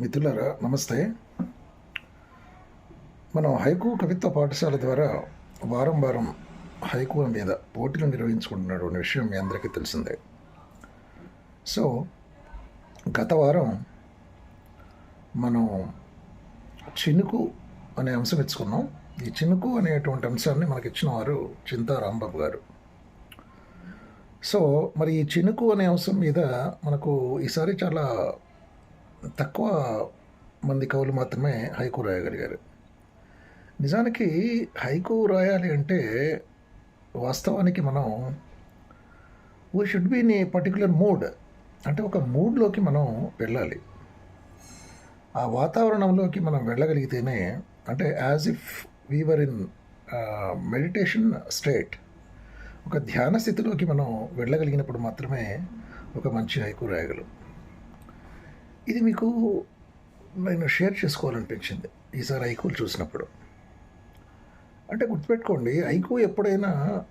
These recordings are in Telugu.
మిత్రులారా నమస్తే. మనం హైకు కవిత్వ పాఠశాల ద్వారా వారం వారం హైకుల మీద పోటీలు నిర్వహించుకుంటున్నటువంటి విషయం మీ అందరికీ తెలిసిందే. సో గత వారం మనం చినుకు అనే అంశం ఇచ్చుకున్నాం ఈ చినుకు అనేటువంటి అంశాన్ని మనకి ఇచ్చిన వారు చింతా రాంబాబు గారు. సో మరి ఈ చినుకు అనే అంశం మీద మనకు ఈసారి చాలా తక్కువ మంది కవులు మాత్రమే హైకు రాయగలిగారు. నిజానికి హైకు రాయాలి అంటే వాస్తవానికి మనం we should be in a particular mood అంటే ఒక మూడ్లోకి మనం వెళ్ళాలి. ఆ వాతావరణంలోకి మనం వెళ్ళగలిగితేనే అంటే as if we are in meditation state ఒక ధ్యాన స్థితిలోకి మనం వెళ్ళగలిగినప్పుడు మాత్రమే ఒక మంచి హైకు రాయగలం. ఇది మీకు నేను షేర్ చేసుకోవాలనిపించింది. ఈసారి ఐకూలు చూసినప్పుడు. అంటే గుర్తుపెట్టుకోండి ఐకూ ఎప్పుడైనా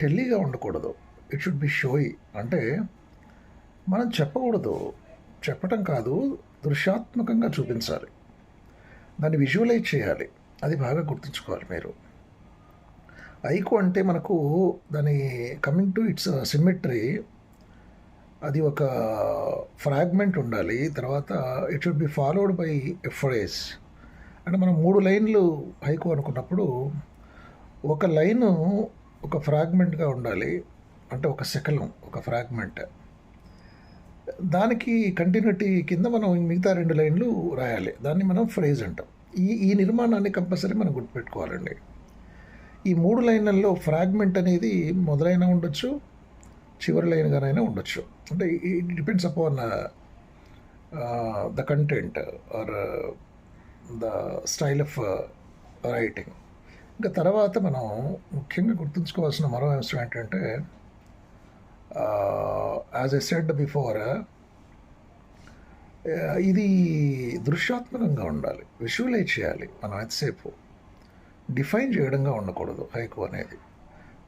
టెల్లీగా ఉండకూడదు. ఇట్ షుడ్ బి షోయి అంటే మనం చెప్పకూడదు. చెప్పటం కాదు దృశ్యాత్మకంగా చూపించాలి. దాన్ని విజువలైజ్ చేయాలి. అది బాగా గుర్తుంచుకోవాలి మీరు. ఐకు అంటే మనకు దాని కమింగ్ టు ఇట్స్ సిమెట్రీ అది ఒక ఫ్రాగ్మెంట్ ఉండాలి. తర్వాత it should be followed by a phrase అంటే మనం మూడు లైన్లు హైకు అనుకున్నప్పుడు ఒక లైను ఒక ఫ్రాగ్మెంట్గా ఉండాలి. అంటే ఒక శకలం ఒక ఫ్రాగ్మెంట్. దానికి కంటిన్యూటీ కింద మనం మిగతా రెండు లైన్లు రాయాలి. దాన్ని మనం ఫ్రేజ్ అంటాం. ఈ ఈ నిర్మాణాన్ని కంపల్సరీ మనం గుర్తుపెట్టుకోవాలండి. ఈ మూడు లైన్లలో ఫ్రాగ్మెంట్ అనేది మొదలైన ఉండొచ్చు చివరి లైన్గానైనా ఉండొచ్చు. అంటే it depends upon the content or the style of writing ఇంకా తర్వాత మనం ముఖ్యంగా గుర్తుంచుకోవాల్సిన మరో అంశం ఏంటంటే యాజ్ ఎ సెడ్ బిఫోర్ ఇది దృశ్యాత్మకంగా ఉండాలి విజువలైజ్ చేయాలి మనం ఎంతసేపు. డిఫైన్ చేయడంగా ఉండకూడదు హైకు అనేది.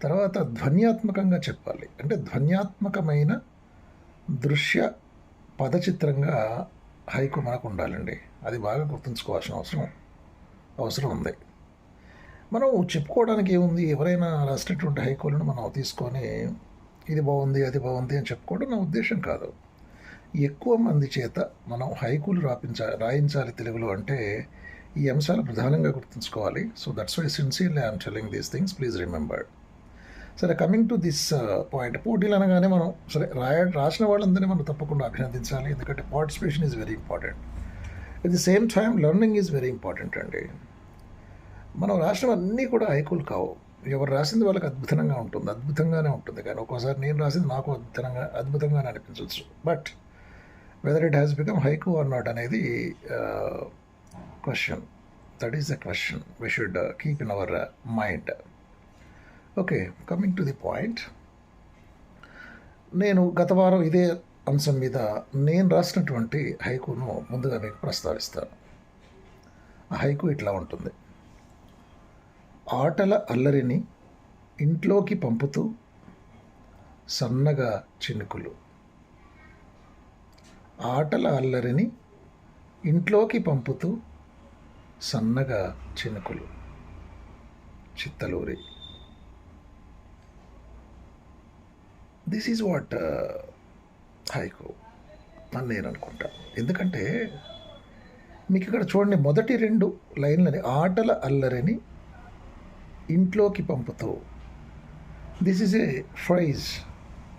తర్వాత ధ్వన్యాత్మకంగా చెప్పాలి. అంటే ధ్వన్యాత్మకమైన దృశ్య పదచిత్రంగా హైకు మనకు ఉండాలండి అది బాగా గుర్తుంచుకోవాల్సిన అవసరం అవసరం ఉంది. మనం చెప్పుకోవడానికి ఏముంది? ఎవరైనా రాసినటువంటి హైకోలను మనం తీసుకొని ఇది బాగుంది అది బాగుంది అని చెప్పుకోవడం నా ఉద్దేశం కాదు. ఎక్కువ మంది చేత మనం హైకులు రాపించా రాయించాలి తెలుగులో అంటే ఈ అంశాలు ప్రధానంగా గుర్తుంచుకోవాలి. So that's why sincerely I'm telling these things please remember సరే కమింగ్ టు దిస్ పాయింట్ పోటీలు అనగానే మనం సరే రాయ రాసిన వాళ్ళందరినీ మనం తప్పకుండా అభినందించాలి. ఎందుకంటే participation is very important at the same time learning is very important అండి. మనం రాసినవన్నీ కూడా హైకులు కావు. ఎవరు రాసింది వాళ్ళకి అద్భుతంగా ఉంటుంది అద్భుతంగానే ఉంటుంది. కానీ ఒక్కోసారి నేను రాసింది నాకు అద్భుతంగా అద్భుతంగానే అనిపించవచ్చు. But whether it has become haiku or not అనేది question that is the question we should keep in our mind okay coming to the point నేను గత వారం ఇదే అంశం మీద నేను రాసినటువంటి హైకును ముందుగా మీకు ప్రస్తావిస్తాను. ఆ హైకు ఇట్లా ఉంటుంది. ఆటల అల్లరిని ఇంట్లోకి పంపుతూ సన్నగా చినుకులు. ఆటల అల్లరిని ఇంట్లోకి పంపుతూ సన్నగా చినుకులు. Chittaluri. This is what haiku అని నేను అనుకుంటా. ఎందుకంటే మీకు ఇక్కడ చూడండి మొదటి రెండు లైన్లని ఆటల అల్లరిని ఇంట్లోకి పంపుతూ దిస్ ఈజ్ ఏ ఫ్రైజ్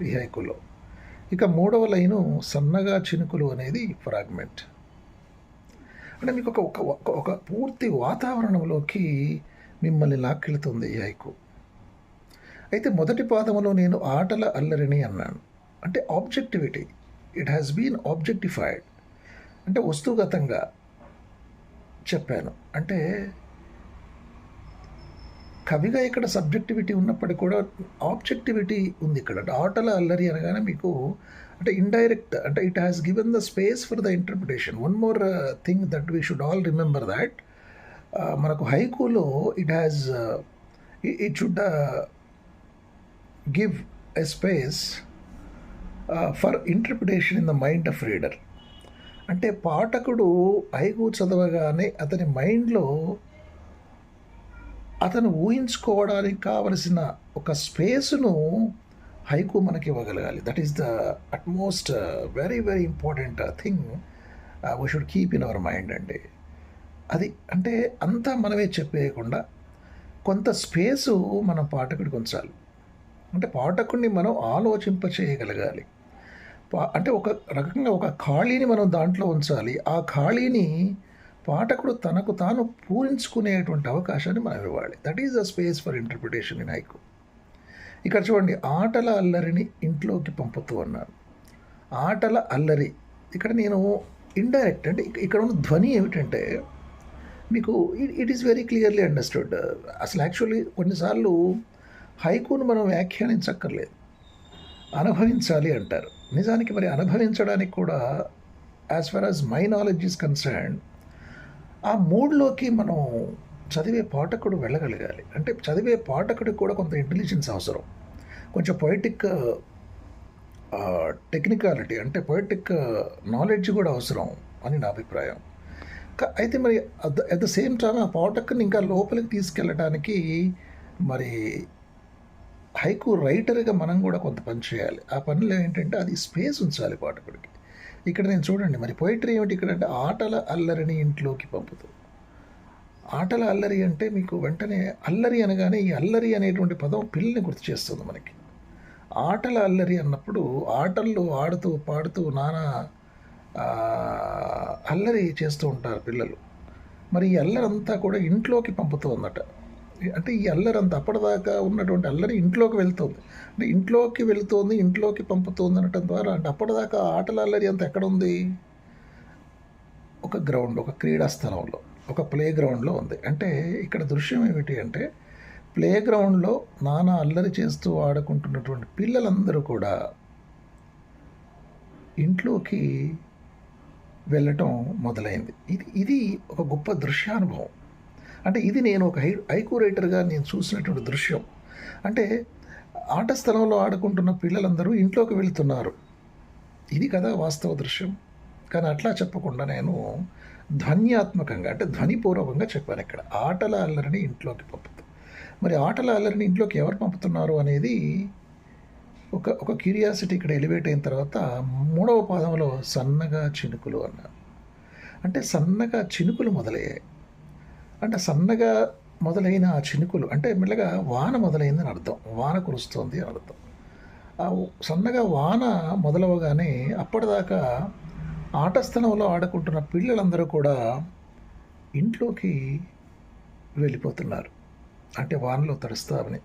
ఈ హైకులో. ఇక మూడవ లైను సన్నగా చినుకులు అనేది ఫ్రాగ్మెంట్ అంటే మీకు ఒక ఒక ఒక- ఒక పూర్తి వాతావరణంలోకి మిమ్మల్ని లాక్కెళ్తుంది ఈ హైకు. అయితే మొదటి పాదములో నేను ఆటల అల్లరిని అన్నాను. అంటే objectivity. It has been objectified అంటే వస్తుగతంగా చెప్పాను. అంటే కవిగా ఇక్కడ సబ్జెక్టివిటీ ఉన్నప్పటికీ కూడా ఆబ్జెక్టివిటీ ఉంది ఇక్కడ. అంటే ఆటల అల్లరి అనగానే మీకు అంటే ఇండైరెక్ట్ అంటే it has given the space for the interpretation one more thing that we should all remember that మనకు హైకూలో it has it should give a space for interpretation in the mind of reader అంటే పాఠకుడు హైకు చదవగానే అతని మైండ్లో అతను ఊహించుకోవడానికి కావలసిన ఒక స్పేస్ను హైకు మనకి ఇవ్వగలగాలి that is the utmost very very important thing we should keep in our mind అండి. అది అంటే అంతా మనమే చెప్పేయకుండా కొంత స్పేసు మనం పాఠకుడికి ఉంచాలి. అంటే పాఠకుడిని మనం ఆలోచింప చేయగలగాలి పా- అంటే ఒక రకంగా ఒక ఖాళీని మనం దాంట్లో ఉంచాలి. ఆ ఖాళీని పాఠకుడు తనకు తాను పూరించుకునేటువంటి అవకాశాన్ని మనం ఇవ్వాలి. That is the space for interpretation in haiku ఇక్కడ చూడండి ఆటల అల్లరిని ఇంట్లోకి పంపుతూ అన్నాను ఆటల అల్లరి. ఇక్కడ నేను ఇండైరెక్ట్ అంటే ఇక్కడ ఉన్న ధ్వని ఏమిటంటే మీకు it is very clearly understood అసలు యాక్చువల్లీ కొన్నిసార్లు హైకును మనం వ్యాఖ్యానించక్కర్లేదు. అనుభవించాలి అంటారు. నిజానికి మరి అనుభవించడానికి కూడా as far as my knowledge is concern ఆ మూడ్లోకి మనం చదివే పాఠకుడు వెళ్ళగలగాలి. అంటే చదివే పాఠకుడికి కూడా కొంత ఇంటెలిజెన్స్ అవసరం. కొంచెం పొయిటిక్ టెక్నికాలిటీ అంటే పొయిటిక్ నాలెడ్జ్ కూడా అవసరం అని నా అభిప్రాయం. అయితే మరి అట్ ద సేమ్ టైం ఆ పాఠకుని ఇంకా లోపలికి తీసుకెళ్ళడానికి మరి హైకు రైటర్గా మనం కూడా కొంత పని చేయాలి. ఆ పనిలో ఏంటంటే అది స్పేస్ ఉంచాలి పాఠకుడికి. ఇక్కడ నేను చూడండి మరి పోయిటరీ ఏమిటి ఇక్కడ అంటే ఆటల అల్లరిని ఇంట్లోకి పంపుతూ. ఆటల అల్లరి అంటే మీకు వెంటనే అల్లరి అనగానే ఈ అల్లరి అనేటువంటి పదం పిల్లల్ని గుర్తు చేస్తుంది మనకి. ఆటల అల్లరి అన్నప్పుడు ఆటల్లో ఆడుతూ పాడుతూ నానా అల్లరి చేస్తూ ఉంటారు పిల్లలు. మరి ఈ అల్లరంతా కూడా ఇంట్లోకి పంపుతూ ఉందట. అంటే ఈ అల్లరి అంత అప్పటిదాకా ఉన్నటువంటి అల్లరి ఇంట్లోకి వెళ్తుంది. అంటే ఇంట్లోకి వెళుతుంది ఇంట్లోకి పంపుతోంది అనటం ద్వారా అంటే అప్పటిదాకా ఆటల అల్లరి అంత ఎక్కడ ఉంది ఒక గ్రౌండ్ ఒక క్రీడా స్థలంలో ఒక ప్లే గ్రౌండ్లో ఉంది. అంటే ఇక్కడ దృశ్యం ఏమిటి అంటే ప్లే గ్రౌండ్లో నానా అల్లరి చేస్తూ ఆడుకుంటున్నటువంటి పిల్లలందరూ కూడా ఇంట్లోకి వెళ్ళటం మొదలైంది. ఇది ఇది ఒక గొప్ప దృశ్యానుభవం. అంటే ఇది నేను ఒక హై హైకో రైటర్గా నేను చూసినటువంటి దృశ్యం. అంటే ఆట స్థలంలో ఆడుకుంటున్న పిల్లలందరూ ఇంట్లోకి వెళుతున్నారు. ఇది కదా వాస్తవ దృశ్యం. కానీ అట్లా చెప్పకుండా నేను ధ్వన్యాత్మకంగా అంటే ధ్వనిపూర్వకంగా చెప్పాను ఇక్కడ. ఆటల అల్లరిని ఇంట్లోకి పంపుతూ. మరి ఆటల అల్లరిని ఇంట్లోకి ఎవరు పంపుతున్నారు అనేది ఒక ఒక క్యూరియాసిటీ ఇక్కడ ఎలివేట్ అయిన తర్వాత మూడవ పాదంలో సన్నగా చినుకులు అన్నారు అంటే సన్నగా చినుకులు మొదలయ్యాయి. అంటే సన్నగా మొదలైన ఆ చినుకులు అంటే మెల్లగా వాన మొదలైందని అర్థం. వాన కురుస్తోంది అని అర్థం. ఆ సన్నగా వాన మొదలవగానే అప్పటిదాకా ఆట స్థలంలో ఆడుకుంటున్న పిల్లలందరూ కూడా ఇంట్లోకి వెళ్ళిపోతున్నారు. అంటే వానలో తడుస్తామని.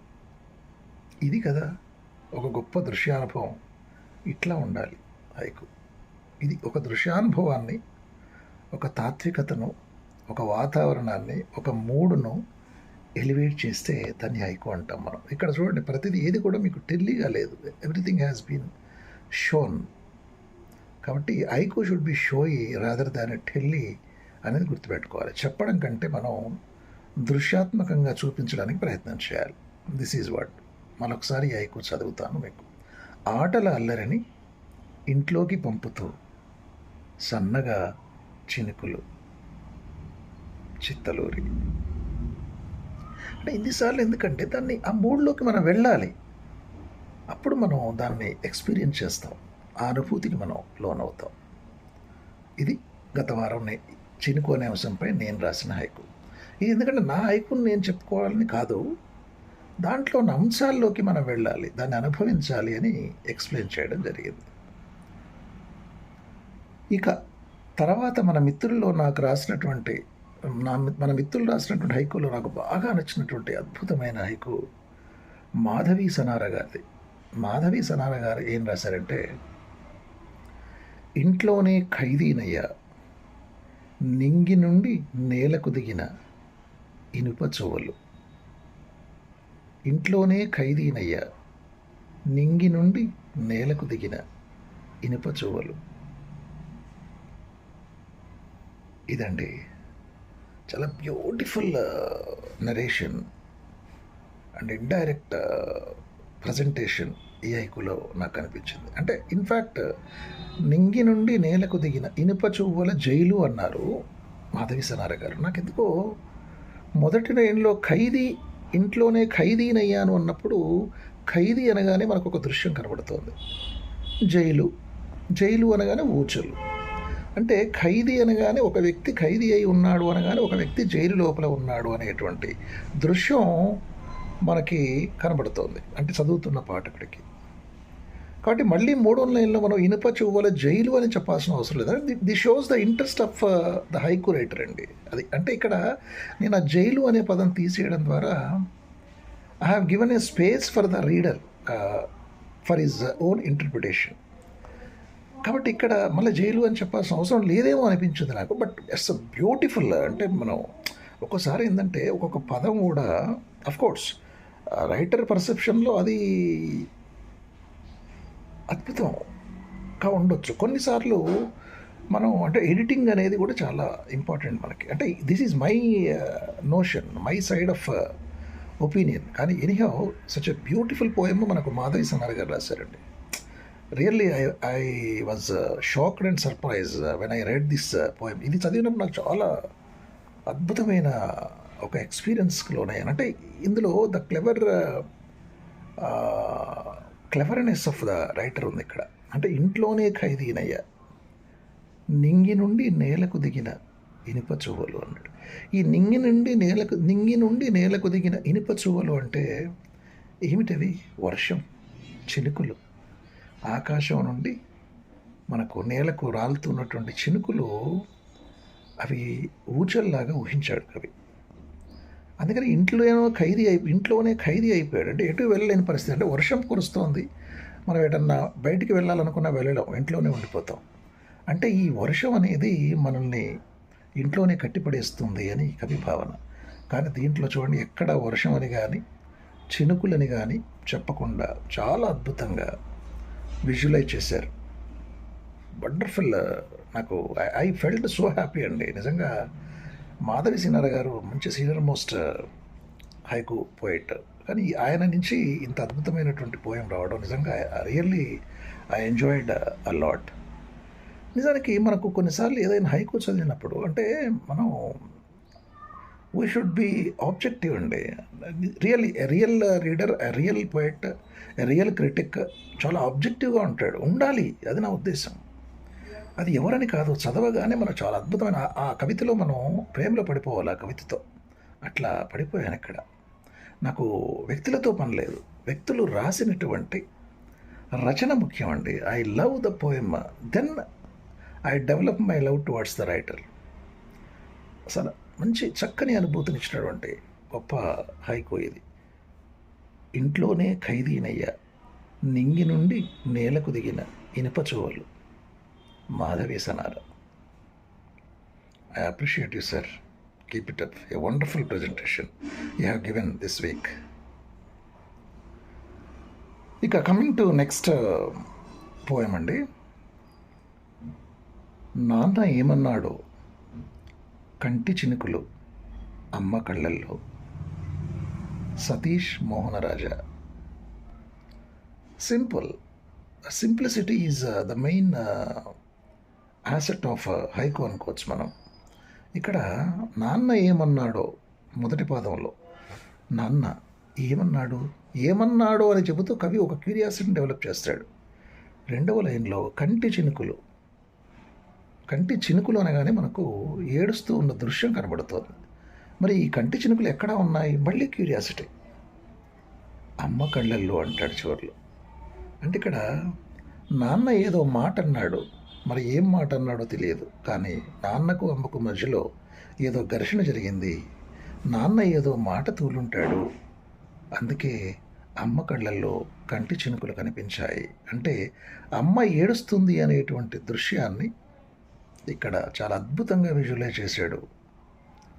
ఇది కదా ఒక గొప్ప దృశ్యానుభవం. ఇట్లా ఉండాలి హైకు. ఇది ఒక దృశ్యానుభవాన్ని ఒక తాత్వికతను ఒక వాతావరణాన్ని ఒక మూడును ఎలివేట్ చేస్తే దాన్ని హైకు అంటాం మనం. ఇక్కడ చూడండి ప్రతిదీ ఏది కూడా మీకు టెల్లీగా లేదు. ఎవ్రీథింగ్ హ్యాస్ బీన్ షోన్ కాబట్టి haiku should be show rather than tell అనేది గుర్తుపెట్టుకోవాలి. చెప్పడం కంటే మనం దృశ్యాత్మకంగా చూపించడానికి ప్రయత్నం చేయాలి. దిస్ ఈజ్ వాట్ మరొకసారి ఐకు చదువుతాను మీకు. ఆటల అల్లరిని ఇంట్లోకి పంపుతూ సన్నగా చినుకులు చిత్తలూరి. అంటే ఇన్నిసార్లు ఎందుకంటే దాన్ని ఆ మూడ్లోకి మనం వెళ్ళాలి. అప్పుడు మనం దాన్ని ఎక్స్పీరియన్స్ చేస్తాం. ఆ అనుభూతికి మనం లోనవుతాం. ఇది గత వారం నే- చినుకు అనే అంశంపై నేను రాసిన హైకు. ఇది ఎందుకంటే నా హైకుని నేను చెప్పుకోవాలని కాదు. దాంట్లో ఉన్న అంశాల్లోకి మనం వెళ్ళాలి. దాన్ని అనుభవించాలి అని ఎక్స్ప్లెయిన్ చేయడం జరిగింది. ఇక తర్వాత మన మిత్రుల్లో నాకు రాసినటువంటి నా మన మిత్రులు రాసినటువంటి హైకులో నాకు బాగా నచ్చినటువంటి అద్భుతమైన హైకు మాధవి సనార గారిది. మాధవి సనార గారు ఏం రాశారంటే ఇంట్లోనే ఖైదీనయ్యా నింగి నుండి నేలకు దిగిన ఇనుప చువ్వలు ఇంట్లోనే ఖైదీనయ్యా నింగి నుండి నేలకు దిగిన ఇనుప చువ్వలు ఇదండి చాలా beautiful narration and indirect presentation ఈ ఐకులో నాకు అనిపించింది. అంటే ఇన్ఫ్యాక్ట్ నింగి నుండి నేలకు దిగిన ఇనుప చువ్వల జైలు అన్నారు మాధవి సనార గారు. నాకు ఎందుకో మొదటి నేనులో ఖైదీ ఇంట్లోనే ఖైదీనయ్యాను అన్నప్పుడు ఖైదీ అనగానే మనకు ఒక దృశ్యం కనబడుతోంది. జైలు జైలు అనగానే ఊచలు. అంటే ఖైదీ అనగానే ఒక వ్యక్తి ఖైదీ అయి ఉన్నాడు అనగానే ఒక వ్యక్తి జైలు లోపల ఉన్నాడు అనేటువంటి దృశ్యం మనకి కనబడుతోంది. అంటే చదువుతున్న పాఠకుడికి. కాబట్టి మళ్ళీ మూడో లైన్లో మనం ఇనుప చువ్వల జైలు అని చెప్పాల్సిన అవసరం లేదు. The shows the interest of the haiku writer అండి. అది అంటే ఇక్కడ నేను ఆ జైలు అనే పదం తీసేయడం ద్వారా I have given a space for the reader for his own interpretation కాబట్టి ఇక్కడ మళ్ళీ జైలు అని చెప్పాల్సిన అవసరం లేదేమో అనిపించింది నాకు. బట్ ఇట్స్ అ బ్యూటిఫుల్ అంటే మనం ఒక్కోసారి ఏంటంటే ఒక్కొక్క పదం కూడా కోర్స్ రైటర్ పర్సెప్షన్లో అది అద్భుతంగా ఉండొచ్చు. కొన్నిసార్లు మనం అంటే ఎడిటింగ్ అనేది కూడా చాలా ఇంపార్టెంట్ మనకి. అంటే this is my notion my side of opinion కానీ anyhow such a beautiful poem మనకు మాధవి సన్నారు గారు రాశారండి. Really I I was shocked and surprise when I read this poem ఇది చదివినప్పుడు నాకు చాలా అద్భుతమైన ఒక ఎక్స్పీరియన్స్కి లోనయ్యాను అంటే ఇందులో the clever cleverness of the writer ఉంది ఇక్కడ. అంటే ఇంట్లోనే ఖైదీనయ్యా నింగి నుండి నేలకు దిగిన ఇనుప చువ్వలు అన్నాడు. ఈ నింగి నుండి నేలకు నింగి నుండి నేలకు దిగిన ఇనుప చువ్వలు అంటే ఏమిటవి? వర్షం చినుకులు ఆకాశం నుండి మనకు నేలకు రాలుతున్నటువంటి చినుకులు అవి ఊచల్లాగా ఊహించాడు కవి. అందుకని ఇంట్లోనో ఖైదీ అయి ఇంట్లోనే ఖైదీ అయిపోయాడు. అంటే ఎటు వెళ్ళలేని పరిస్థితి. అంటే వర్షం కురుస్తోంది. మనం ఏటన్నా బయటికి వెళ్ళాలనుకున్నా వెళ్ళడం ఇంట్లోనే ఉండిపోతాం. అంటే ఈ వర్షం అనేది మనల్ని ఇంట్లోనే కట్టిపడేస్తుంది అని కవి భావన. కానీ దీంట్లో చూడండి ఎక్కడ వర్షం అని కానీ చినుకులని కానీ చెప్పకుండా చాలా అద్భుతంగా విజువలైజ్ చేశారు. వండర్ఫుల్ uh, నాకు ఐ ఫెల్ట్ సో హ్యాపీ అండి. నిజంగా మాధవి సినార గారు మంచి senior most uh, haiku poet కానీ ఆయన నుంచి ఇంత అద్భుతమైనటువంటి పోయం రావడం నిజంగా really I enjoyed a lot నిజానికి మనకు కొన్నిసార్లు ఏదైనా హైకు చదివినప్పుడు అంటే మనం వీ షుడ్ బి ఆబ్జెక్టివ్ అండి. Real real reader real poet real critic చాలా ఆబ్జెక్టివ్గా ఉంటాడు. ఉండాలి. అది నా ఉద్దేశం. అది ఎవరని కాదు. చదవగానే మనం చాలా అద్భుతమైన ఆ కవితలో మనం ప్రేమలో పడిపోవాలి ఆ కవితతో. అట్లా పడిపోయాను ఇక్కడ. నాకు వ్యక్తులతో పని లేదు. వ్యక్తులు రాసినటువంటి రచన ముఖ్యం అండి I love the poem then I develop my love towards the writer అసలు మంచి చక్కని అనుభూతినిచ్చినటువంటి గొప్ప హైకో ఇది. ఇంట్లోనే ఖైదీనయ్యా. నింగి నుండి నేలకు దిగిన ఇనుపచోవలు చువ్వలు Madhavi Sanara I appreciate you sir keep it up a wonderful presentation you have given this week ఇక కమింగ్ టు నెక్స్ట్ పోయం అండి. నాన్న ఏమన్నాడో కంటి చినుకులు అమ్మ కళ్ళల్లో Satish Mohanaraja simple simplicity is the main asset of haiku అనుకోవచ్చు మనం. ఇక్కడ నాన్న ఏమన్నాడో మొదటి పాదంలో. నాన్న ఏమన్నాడు? ఏమన్నాడో అని చెబుతూ కవి ఒక క్యూరియాసిటీని డెవలప్ చేస్తాడు. రెండవ లైన్లో కంటి చినుకులు. కంటి చినుకులు అనగానే మనకు ఏడుస్తూ ఉన్న దృశ్యం కనబడుతోంది. మరి ఈ కంటి చినుకులు ఎక్కడ ఉన్నాయి? మళ్ళీ క్యూరియాసిటీ. అమ్మ కళ్ళల్లో అంటాడు చివర్లో. అంటే ఇక్కడ నాన్న ఏదో మాట అన్నాడు. మరి ఏం మాట అన్నాడో తెలియదు. కానీ నాన్నకు అమ్మకు మధ్యలో ఏదో ఘర్షణ జరిగింది. నాన్న ఏదో మాట తూలుంటాడు. అందుకే అమ్మ కళ్ళల్లో కంటి చినుకులు కనిపించాయి. అంటే అమ్మ ఏడుస్తుంది అనేటువంటి దృశ్యాన్ని ఇక్కడ చాలా అద్భుతంగా విజువలైజ్ చేశాడు.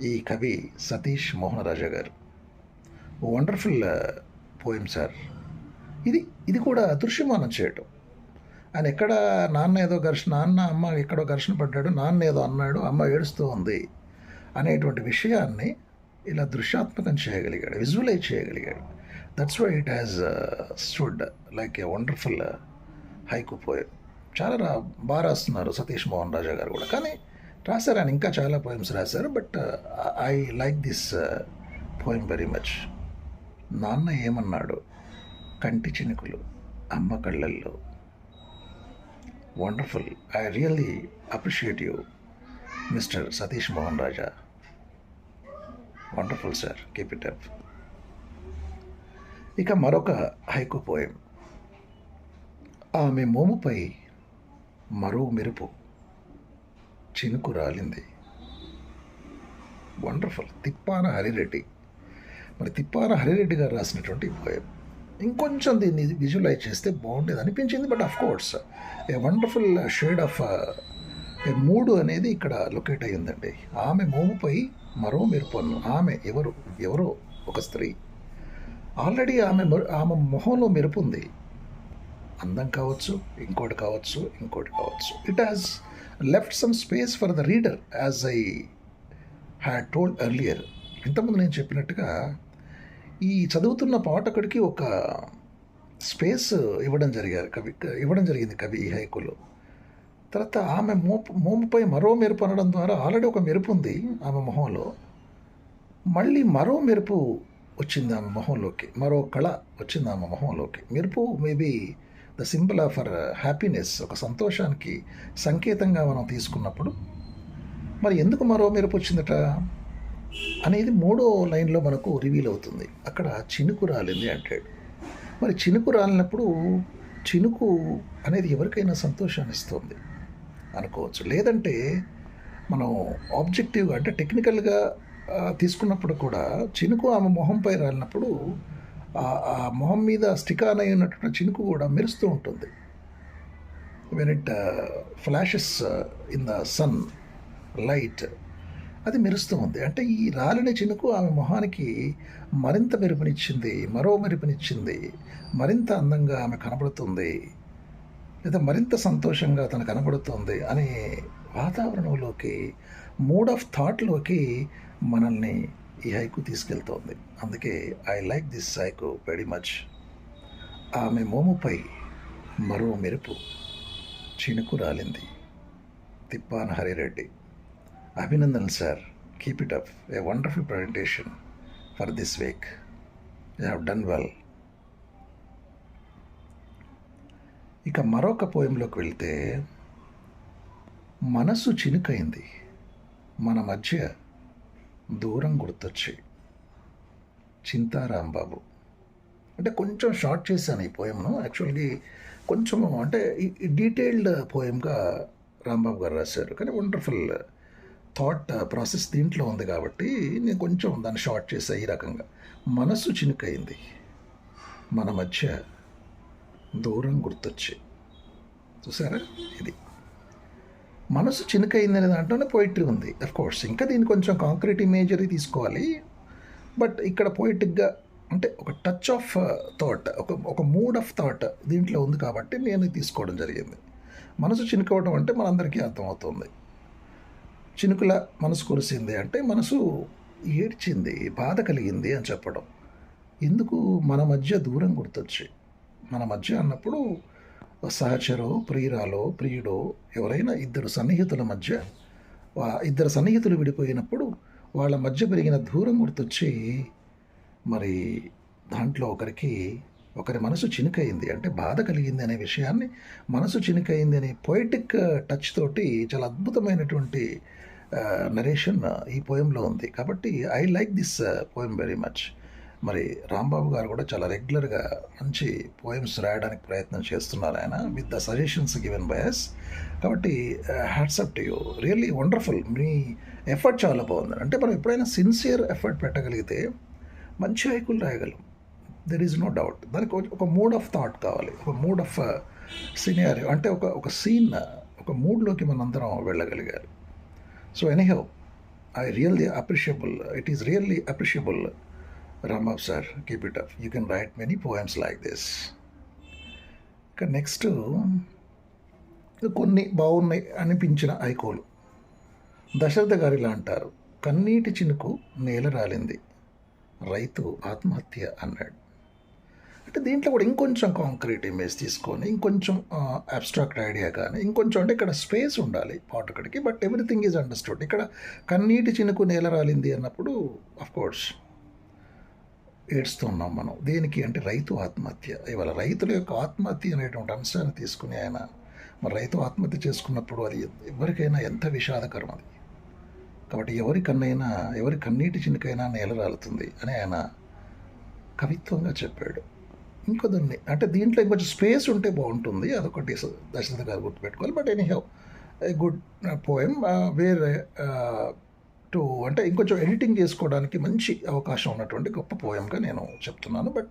ఈ కవి సతీష్ మోహనరాజా గారు. Wonderful poem sir. ఇది ఇది కూడా దృశ్యమానం చేయటం. ఆయన ఎక్కడ నాన్న ఏదో ఘర్షణ నాన్న అమ్మ ఎక్కడో ఘర్షణ పడ్డాడు నాన్న ఏదో అన్నాడు అమ్మ ఏడుస్తూ ఉంది అనేటువంటి విషయాన్ని ఇలా దృశ్యాత్మకం చేయగలిగాడు విజువలైజ్ చేయగలిగాడు. That's why it has stood like a wonderful haiku poem చాలా రా బాగా రాస్తున్నారు సతీష్ మోహన్ రాజా గారు కూడా. కానీ రాశారు. ఆయన ఇంకా చాలా పోయమ్స్ రాశారు. But I like this poem very much నాన్న ఏమన్నాడు? కంటి చినుకులు అమ్మ కళ్ళల్లో. Wonderful I really appreciate you mister Satish Mohan Raja. Wonderful sir keep it up ఇక మరొక హైకు పోయం ఆమె మోముపై మరో మెరుపు. చినుకు రాలింది. వండర్ఫుల్. తిప్పాన హరిరెడ్డి. మరి తిప్పాన హరిరెడ్డి గారు రాసినటువంటి పోయం. ఇంకొంచెం దీన్ని విజువలైజ్ చేస్తే బాగుండేది అనిపించింది but of course a wonderful shade of a mood అనేది ఇక్కడ లొకేట్ అయ్యిందండి. ఆమె మోముపై మరో మెరుపన్ను. ఆమె ఎవరు? ఎవరో? ఒక స్త్రీ. ఆల్రెడీ ఆమె ఆమె మొహంలో మెరుపు ఉంది అందం కావచ్చు ఇంకోటి కావచ్చు ఇంకోటి కావచ్చు. It has left some space for the reader as I had told earlier ఇంతకుముందు నేను చెప్పినట్టుగా ఈ చదువుతున్న పాఠకుడికి ఒక స్పేస్ ఇవ్వడం జరిగారు కవి ఇవ్వడం జరిగింది కవి ఈ హైకులో తర్వాత ఆమె మోపు మోముపై మరో మెరుపు అనడం ద్వారా ఆల్రెడీ ఒక మెరుపు ఉంది ఆమె మొహంలో. మళ్ళీ మరో మెరుపు వచ్చింది ఆమె మొహంలోకి మరో కళ వచ్చింది ఆమె మొహంలోకి. మెరుపు maybe the symbol of for happiness ఒక సంతోషానికి సంకేతంగా మనం తీసుకున్నప్పుడు మరి ఎందుకు మరో మెరుపు వచ్చిందట? అనేది మూడో లైన్లో మనకు రివీల్ అవుతుంది. అక్కడ చినుకు రాలింది అంటాడు. మరి చినుకు రాలినప్పుడు చినుకు అనేది ఎవరికైనా సంతోషాన్ని ఇస్తుంది అనుకోవచ్చు. లేదంటే మనం ఆబ్జెక్టివ్గా అంటే టెక్నికల్గా తీసుకున్నప్పుడు కూడా చినుకు ఆమె మొహంపై రాలినప్పుడు ఆ- మొహం మీద స్టికాన్ అయి ఉన్నటువంటి చినుకు కూడా మెరుస్తూ ఉంటుంది. When it flashes in the sunlight అది మెరుస్తూ ఉంది. అంటే ఈ రాలిన చినుకు ఆమె మొహానికి మరింత మెరుపునిచ్చింది మరో మెరుపునిచ్చింది మరింత అందంగా ఆమె కనబడుతుంది లేదా మరింత సంతోషంగా తను కనబడుతుంది అనే వాతావరణంలోకి మూడ్ ఆఫ్ థాట్లోకి మనల్ని ఈ హైకు తీసుకెళ్తోంది. అందుకే I like this haiku very much ఆమె మోముపై మరో మెరుపు చినుకు రాలింది. Tippana Harireddy. Abhinandan sir keep it up a wonderful presentation for this week you have done well ఇక మరొక పోయంలోకి వెళ్తే మనసు చినుకైంది. మన మధ్య దూరం గుర్తొచ్చి చింతారాంబాబు అంటే కొంచెం షార్ట్ చేశాను ఈ పోయంను యాక్చువల్గా కొంచెం అంటే డీటెయిల్డ్ పోయంగా రాంబాబు గారు రాశారు. కానీ వండర్ఫుల్ థాట్ ప్రాసెస్ దీంట్లో ఉంది కాబట్టి నేను కొంచెం దాన్ని షార్ట్ చేసా ఈ రకంగా. మనస్సు చినుకైంది. మన మధ్య దూరం గుర్తొచ్చి. చూసారా? ఇది. మనసు చినుకైంది అనే దాంట్లోనే పోయిటరీ ఉంది. కోర్స్ ఇంకా దీన్ని కొంచెం కాంక్రీట్ ఇమేజరీ తీసుకోవాలి. బట్ ఇక్కడ పోయిటిక్గా అంటే ఒక టచ్ ఆఫ్ థాట్ ఒక ఒక మూడ్ ఆఫ్ థాట్ దీంట్లో ఉంది కాబట్టి నేను తీసుకోవడం జరిగింది. మనసు చినుకోవడం అంటే మనందరికీ అర్థమవుతుంది. చినుకుల మనసు కురిసింది అంటే మనసు ఏడ్చింది బాధ కలిగింది అని చెప్పడం. ఎందుకు? మన మధ్య దూరం గుర్తొచ్చి. మన మధ్య అన్నప్పుడు సహచరో ప్రియురాలో ప్రియుడో ఎవరైనా ఇద్దరు సన్నిహితుల మధ్య ఇద్దరు సన్నిహితులు విడిపోయినప్పుడు వాళ్ళ మధ్య పెరిగిన దూరం గుర్తొచ్చి మరి దాంట్లో ఒకరికి ఒకరి మనసు చినుకైంది. అంటే బాధ కలిగింది అనే విషయాన్ని మనసు చినుకైంది అనే పొయిటిక్ టచ్ తోటి చాలా అద్భుతమైనటువంటి నరేషన్ ఈ పోయంలో ఉంది. కాబట్టి I like this poem very much మరి రాంబాబు గారు కూడా చాలా రెగ్యులర్గా మంచి పోయమ్స్ రాయడానికి ప్రయత్నం చేస్తున్నారు ఆయన with the suggestions given by us కాబట్టి hats off to you really wonderful me effort చాలా బాగుంది. అంటే మనం ఎప్పుడైనా సిన్సియర్ ఎఫర్ట్ పెట్టగలిగితే మంచి హైకులు రాయగలం. దెర్ ఈజ్ నో డౌట్ దానికి ఒక- మూడ్ ఆఫ్ థాట్ కావాలి. ఒక మూడ్ ఆఫ్ సినియర్ అంటే ఒక ఒక సీన్ ఒక మూడ్లోకి మనందరం వెళ్ళగలిగారు so anyhow I really appreciable it is really appreciable Rambabu sir keep it up you can write many poems like this ఇక నెక్స్ట్ కొన్ని బాగున్నాయి అనిపించిన ఐకోలు దశరథ గారు ఇలా అంటారు కన్నీటి చినుకు నేల రాలింది రైతు ఆత్మహత్య అన్నాడు అంటే దీంట్లో కూడా ఇంకొంచెం కాంక్రీట్ ఇమేజ్ తీసుకొని ఇంకొంచెం అబ్స్ట్రాక్ట్ ఐడియా కానీ ఇంకొంచెం అంటే ఇక్కడ స్పేస్ ఉండాలి పాటకుడికి బట్ ఎవ్రీథింగ్ ఈజ్ అండర్స్టూడ్ ఇక్కడ కన్నీటి చినుకు నేల రాలింది అన్నప్పుడు కోర్స్ ఏడుస్తున్నాం మనం. దేనికి అంటే రైతు ఆత్మహత్య. ఇవాళ రైతుల యొక్క ఆత్మహత్య అనేటువంటి అంశాన్ని తీసుకుని ఆయన మరి రైతు ఆత్మహత్య చేసుకున్నప్పుడు అది ఎవరికైనా ఎంత విషాదకరం అది. కాబట్టి ఎవరి కన్నైనా ఎవరి కన్నీటి చినికైనా నేల రాలుతుంది అని ఆయన కవిత్వంగా చెప్పాడు. ఇంకో దాన్ని అంటే దీంట్లో కొంచెం స్పేస్ ఉంటే బాగుంటుంది. అదొకటి దశరథ గారు గుర్తుపెట్టుకోవాలి. But any have a good poem వేరే టు అంటే ఇంకొంచెం ఎడిటింగ్ చేసుకోవడానికి మంచి అవకాశం ఉన్నటువంటి గొప్ప పోయంగా నేను చెప్తున్నాను. బట్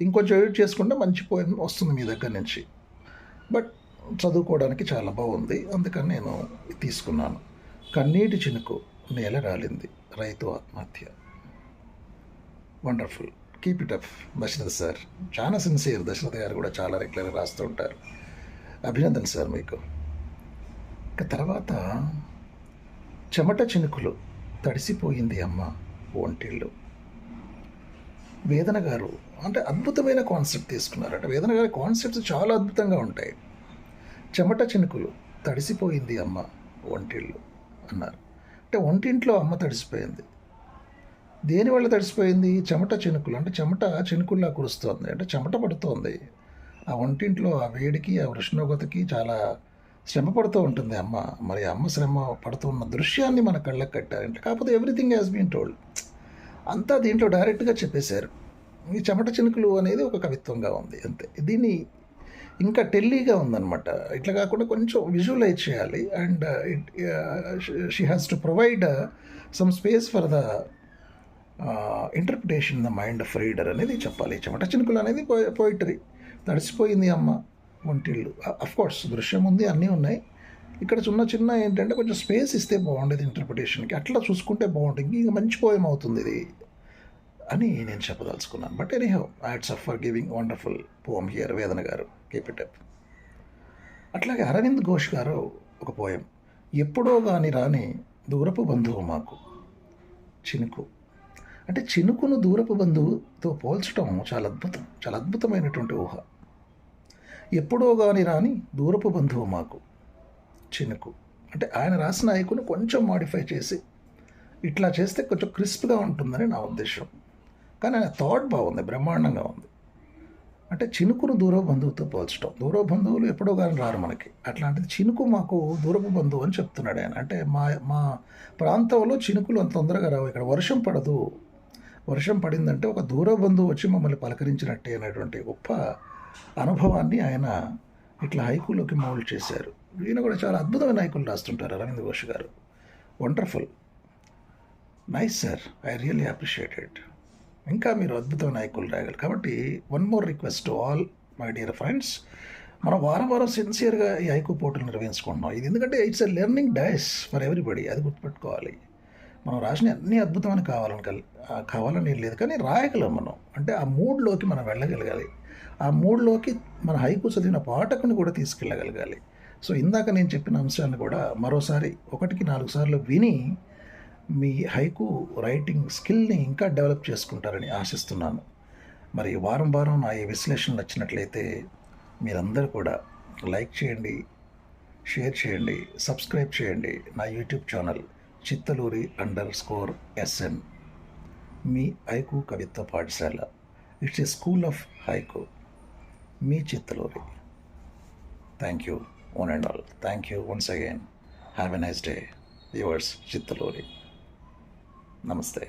ఇంకొంచెం ఎడిట్ చేసుకుంటే మంచి పోయం వస్తుంది మీ దగ్గర నుంచి. బట్ చదువుకోవడానికి చాలా బాగుంది. అందుకని నేను తీసుకున్నాను. కన్నీటి చినుకు నేల రాలింది. రైతు ఆత్మహత్య. Wonderful. Keep it up Dasharath sir. చాలా సిన్సియర్. దశరథ్ గారు కూడా చాలా రెగ్యులర్గా రాస్తూ ఉంటారు. అభినందన సార్ మీకు. ఇక తర్వాత చెమట చినుకులు. తడిసిపోయింది అమ్మ ఒంటిళ్ళు. వేదన గారు అంటే అద్భుతమైన కాన్సెప్ట్ తీసుకున్నారు అంటే వేదన గారి కాన్సెప్ట్స్ చాలా అద్భుతంగా ఉంటాయి. చెమట చినుకులు తడిసిపోయింది అమ్మ ఒంటిళ్ళు అన్నారు. అంటే ఒంటింట్లో అమ్మ తడిసిపోయింది. దేనివల్ల తడిసిపోయింది? చెమట చినుకులు అంటే చెమట చినుకుల్లా కురుస్తోంది అంటే చెమట పడుతోంది. ఆ ఒంటింట్లో ఆ వేడికి ఆ ఉష్ణోగ్రతకి చాలా శ్రమ పడుతూ ఉంటుంది. అమ్మ మరి అమ్మ శ్రమ పడుతున్న దృశ్యాన్ని మన కళ్ళకు కట్టారంటే. కాకపోతే ఎవ్రీథింగ్ హ్యాస్ బీన్ టోల్డ్ అంతా దీంట్లో డైరెక్ట్గా చెప్పేశారు. ఈ చెమట చినుకులు అనేది ఒక కవిత్వంగా ఉంది అంతే. దీన్ని ఇంకా టెల్లీగా ఉందన్నమాట. ఇట్లా కాకుండా కొంచెం విజువలైజ్ చేయాలి. And it she has to provide some space for the interpretation the mind of reader అనేది చెప్పాలి. చెమట చినుకులు అనేది పోయిటరీ తడిసిపోయింది అమ్మ. వంటిల్లు అఫ్ కోర్స్ దృశ్యం ఉంది అన్నీ ఉన్నాయి. ఇక్కడ చిన్న చిన్న ఏంటంటే కొంచెం స్పేస్ ఇస్తే బాగుండేది ఇంటర్ప్రిటేషన్కి అట్లా చూసుకుంటే బాగుంటుంది. ఇంకా మంచి పోయం అవుతుంది ఇది అని నేను చెప్పదలుచుకున్నాను. But anyhow hats off for giving wonderful poem here Vedana గారు కీప్ ఇట్ అప్ అట్లాగే అరవింద్ ఘోష్ గారు ఒక పోయం ఎప్పుడో కానీ రాని దూరపు బంధువు మాకు చినుకు. అంటే చినుకును దూరపు బంధువుతో పోల్చడం చాలా అద్భుతం చాలా అద్భుతమైనటువంటి ఊహ. ఎప్పుడో గాని రాని దూరపు బంధువు మాకు చినుకు. అంటే ఆయన రాసిన ఐకును కొంచెం మాడిఫై చేసి ఇట్లా చేస్తే కొంచెం క్రిస్ప్గా ఉంటుందని నా ఉద్దేశం. కానీ ఆయన థాట్ బాగుంది బ్రహ్మాండంగా ఉంది. అంటే చినుకును దూర బంధువుతో పోల్చడం దూర బంధువులు ఎప్పుడో కానీ రారు మనకి. అట్లాంటిది చినుకు మాకు దూరపు బంధువు అని చెప్తున్నాడు ఆయన. అంటే మా మా ప్రాంతంలో చినుకులు అంత తొందరగా రావు. ఇక్కడ వర్షం పడదు. వర్షం పడిందంటే ఒక దూర బంధువు వచ్చి మమ్మల్ని పలకరించినట్టే అనేటువంటి గొప్ప అనుభవాన్ని ఆయన ఇట్లా హైకులోకి మౌల్డ్ చేశారు. ఈయన కూడా చాలా అద్భుతమైన హైకులు రాస్తుంటారు అరవింద్ ఘోష్ గారు. Wonderful. Nice sir. I really appreciated ఇంకా మీరు అద్భుతమైన హైకులు రాయగలరు. కాబట్టి one more request to all my dear friends మనం వారం వారం సిన్సియర్గా ఈ హైకు పోటీలు నిర్వహించుకుంటున్నాం. ఇది ఎందుకంటే it's a learning dice for everybody. అది గుర్తుపెట్టుకోవాలి. మనం రాసిన అన్ని అద్భుతమైన కావాలని కల్ కావాలని ఏం లేదు. కానీ రాయగలం మనం. అంటే ఆ మూడ్లోకి మనం వెళ్ళగలగాలి. ఆ మూడ్లోకి మన హైకు చదివిన పాఠకుని కూడా తీసుకెళ్ళగలగాలి. సో ఇందాక నేను చెప్పిన అంశాన్ని కూడా మరోసారి ఒకటికి నాలుగు సార్లు విని మీ హైకు రైటింగ్ స్కిల్ని ఇంకా డెవలప్ చేసుకుంటారని ఆశిస్తున్నాను. మరి వారం వారం నా ఈ విశ్లేషణ నచ్చినట్లయితే మీరందరూ కూడా లైక్ చేయండి షేర్ చేయండి సబ్స్క్రైబ్ చేయండి నా YouTube channel. Chittaluri underscore SN మీ హైకు కవిత్వ పాఠశాల it's a school of haiku me Chittaluri. Thank you one and all thank you once again have a nice day yours Chittaluri. నమస్తే